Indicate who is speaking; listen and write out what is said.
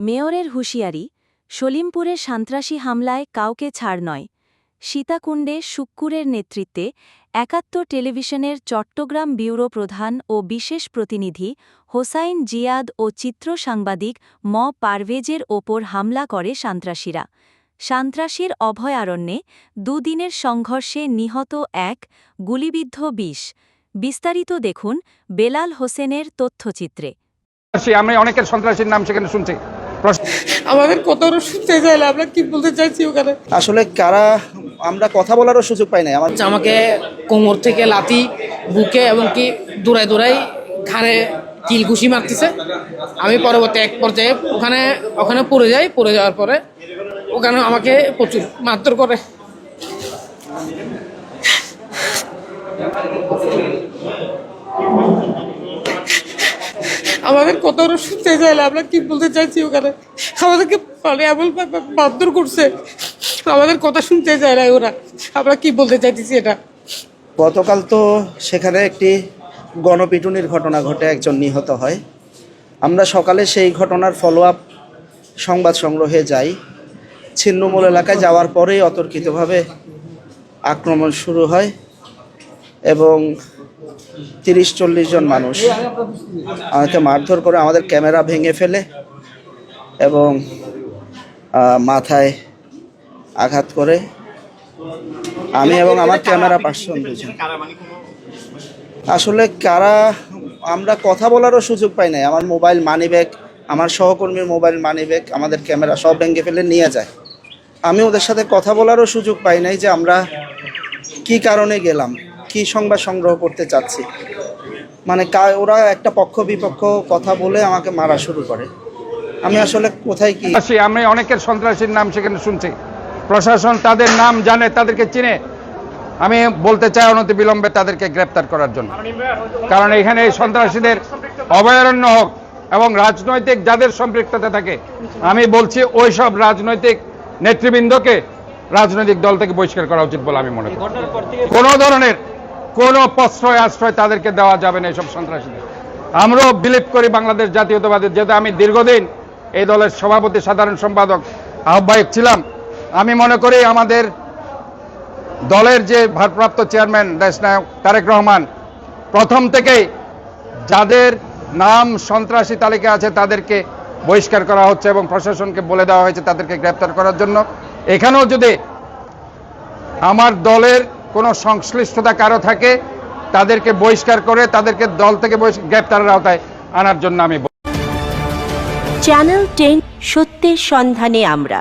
Speaker 1: মেয়রের হুঁশিয়ারি, সলিমপুরে সন্ত্রাসী হামলায় কাউকে ছাড় নয়। সীতাকুণ্ডে শুক্কুরের নেতৃত্বে একাত্তর টেলিভিশনের চট্টগ্রাম ব্যুরো প্রধান ও বিশেষ প্রতিনিধি হোসাইন জিয়াদ ও চিত্র সাংবাদিক ম. পারভেজের ওপর হামলা করে সন্ত্রাসীরা। সন্ত্রাসীর অভয়ারণ্যে দুদিনের সংঘর্ষে নিহত এক, গুলিবিদ্ধ বিষ বিস্তারিত দেখুন বেলাল হোসেনের তথ্যচিত্রে।
Speaker 2: আমি অনেকের সন্ত্রাসীর নাম সেখানে শুনছি।
Speaker 3: আমাদের কত শুনতে চাইলে আমরা কি বলতে চাইছি ওখানে?
Speaker 4: আসলে কারা আমরা কথা বলারও সুযোগ পাই নাই। আমার
Speaker 3: আমাকে কোমর থেকে লাতি বুকে এবং কি দৌড়াই দৌড়াই ঘাড়ে কিল ঘুষি মারতেছে। আমি পরবর্তী এক পর্যায়ে ওখানে ওখানে পড়ে যাই পড়ে যাওয়ার পরে ওখানে আমাকে প্রচুর মারধর করে। আমাদের কত শুনতে চাইলে আমরা কি বলতে চাইছি ওখানে? আমাদেরকে মানে এমন মারধর করছে। আমাদের কথা শুনতে চায় না ওরা। আমরা কি বলতে চাইতেছি এটা?
Speaker 4: গতকাল তো সেখানে একটি গণপিটুনির ঘটনা ঘটে, একজন নিহত হয়। আমরা সকালে সেই ঘটনার ফলো আপ সংবাদ সংগ্রহে যাই। ছিন্নমূল এলাকায় যাওয়ার পরেই অতর্কিতভাবে আক্রমণ শুরু হয় এবং তিরিশ চল্লিশ জন মানুষ। আমাকে মারধর করে আমাদের ক্যামেরা ভেঙে ফেলে এবং মাথায় আঘাত করে। আমি এবং আমার ক্যামেরা পার্সন দুজন। আসলে কারা, আমরা কথা বলারও সুযোগ পাই নাই। আমার মোবাইল মানি ব্যাগ, আমার সহকর্মীর মোবাইল মানি ব্যাগ, আমাদের ক্যামেরা সব ভেঙে ফেলে নিয়ে যায়। আমি ওদের সাথে কথা বলারও সুযোগ পাই নাই যে আমরা কি কারণে গেলাম। কি সংবাদ সংগ্রহ করতে চাচ্ছি? মানে ওরা একটা পক্ষ বিপক্ষ কথা বলে আমাকে মারা শুরু করে। আমি আসলে কোথায় কি?
Speaker 2: আমি অনেকের সন্ত্রাসীর নাম সেখানে শুনছি। প্রশাসন তাদের নাম জানে, তাদেরকে চিনে। আমি বলতে চাই অনতি বিলম্বে তাদেরকে গ্রেপ্তার করার জন্য। কারণ এখানে এই সন্ত্রাসীদের অভয়ারণ্য হোক এবং রাজনৈতিক যাদের সম্পৃক্ততা থাকে, আমি বলছি ওই সব রাজনৈতিক নেতৃবৃন্দকে রাজনৈতিক দল থেকে বহিষ্কার করা উচিত বলে আমি মনে করি। কোনো ধরনের কোনো প্রশ্রয়, আশ্রয় তাদেরকে দেওয়া যাবে না এইসব সন্ত্রাসীদের। আমরাও বিলিভ করি বাংলাদেশ জাতীয়তাবাদী। যেহেতু আমি দীর্ঘদিন এই দলের সভাপতি, সাধারণ সম্পাদক, আহ্বায়ক ছিলাম, আমি মনে করি আমাদের দলের যে ভারপ্রাপ্ত চেয়ারম্যান দেশনায়ক তারেক রহমান, প্রথম থেকেই যাদের নাম সন্ত্রাসী তালিকা আছে তাদেরকে বহিষ্কার করা হচ্ছে এবং প্রশাসনকে বলে দেওয়া হয়েছে তাদেরকে গ্রেপ্তার করার জন্য। এখানেও যদি আমার দলের কোনো সংশ্লিষ্টতা কারও থাকে, তাদেরকে বহিষ্কার করে তাদেরকে দল থেকে গ্রেপ্তারের আওতায় আনার জন্য আমি
Speaker 5: চ্যানেল টেন সত্যের সন্ধানে আমরা।